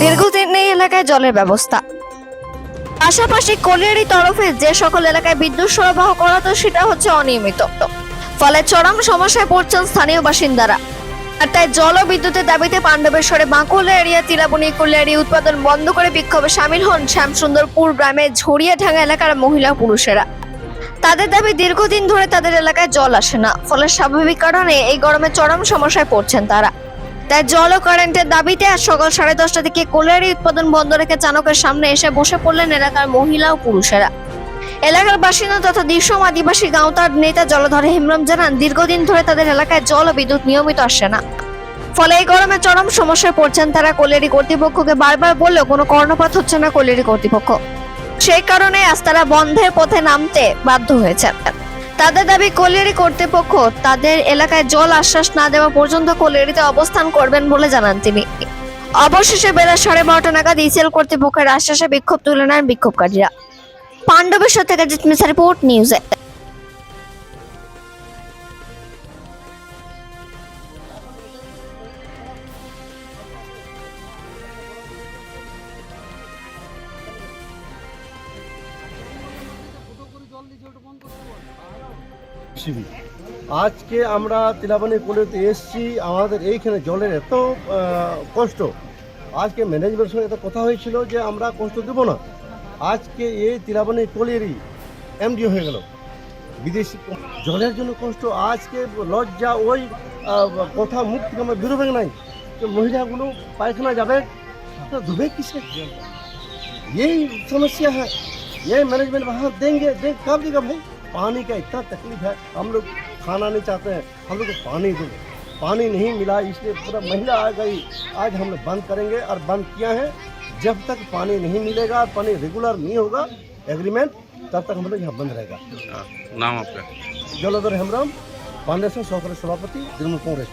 দীর্ঘদিন এই এলাকায় জলের ব্যবস্থা। পাশাপাশি কলিয়ারি তরফে যে সকল এলাকায় বিদ্যুৎ সরবরাহ করা হতো, সেটা হচ্ছে অনিয়মিত। ফলে চরম সমস্যায় পড়ছেন স্থানীয় বাসিন্দারা। আর তাই জল ও বিদ্যুতের দাবিতে পাণ্ডবেশ্বরে বাঁকুড়া এরিয়া, তিলাবনি, কল্যাণী উৎপাদন বন্ধ করে বিক্ষোভে সামিল হন শ্যামসুন্দরপুর গ্রামের ঝরিয়াঢাঙ্গা এলাকার মহিলা পুরুষেরা। তাদের দাবি, দীর্ঘদিন ধরে তাদের এলাকায় জল আসে না। ফলে স্বাভাবিক কারণে এই গরমে চরম সমস্যায় পড়ছেন তারা। তাই জল ও কারেন্টের দাবিতে আজ সকাল সাড়ে দশটা থেকে কোলারি উৎপাদন বন্ধ রেখে চানকের সামনে এসে বসে পড়লেন এলাকার মহিলা ও পুরুষেরা। এলাকার বাসিন্দা তথা দিশম আদিবাসী গাঁওতার নেতা জলধর হেমব্রম জানান, দীর্ঘদিন ধরে তাদের এলাকায় জল ও বিদ্যুৎ নিয়মিত আসে না। ফলে এই গরমে চরম সমস্যায় পড়ছেন তারা। কোলেরি কর্তৃপক্ষকে বারবার বললেও কোনো কর্ণপাত হচ্ছে না কোলেরি কর্তৃপক্ষ। সেই কারণে আজ তারা বন্ধের পথে নামতে বাধ্য হয়েছেন। তাদের দাবি কোলেরি কর্তৃপক্ষ তাদের এলাকায় জল আশ্বাস না দেওয়া পর্যন্ত কোলিয়ারিতে অবস্থান করবেন বলে জানান তিনি। অবশেষে বেলা সাড়ে বারোটা নাগাদ ইসিএল কর্তৃপক্ষের আশ্বাসে বিক্ষোভ তুলে নেন বিক্ষোভকারীরা। পাণ্ডবেশ্বর থেকে জিতমিসা রিপোর্ট নিউজে আজকে আমরা তিলাবানি কোলেতে এসছি। আমাদের এইখানে জলের এত কষ্ট। আজকে ম্যানেজমেন্টের সঙ্গে এত কথা হয়েছিল যে আমরা কষ্ট দেব না। আজকে এই তিলাবানি কোলেরই এমডি হয়ে গেল। বিদেশি জলের জন্য কষ্ট, আজকে লজ্জা, ওই কথা মুখ থেকে আমরা বেরোবে নাই। মহিলাগুলো পায়খানা যাবে। ধুবে কিসে? এই সমস্যা হ্যাঁ। ये मैनेजमेंट वहाँ देंगे दे कब देगा भाई? पानी का इतना तकलीफ़ है हम लोग खाना नहीं चाहते हैं हम लोग को पानी दो। पानी नहीं मिला इसलिए पूरा महिला आ गई। आज हम लोग बंद करेंगे और बंद किया है। जब तक पानी नहीं मिलेगा पानी रेगुलर नहीं होगा एग्रीमेंट तब तक हम लोग यहाँ बंद रहेगा। नाम आपका? जलोधर हेमराम पांडेश्वर सहकारी सभापति तृणमूल कांग्रेस।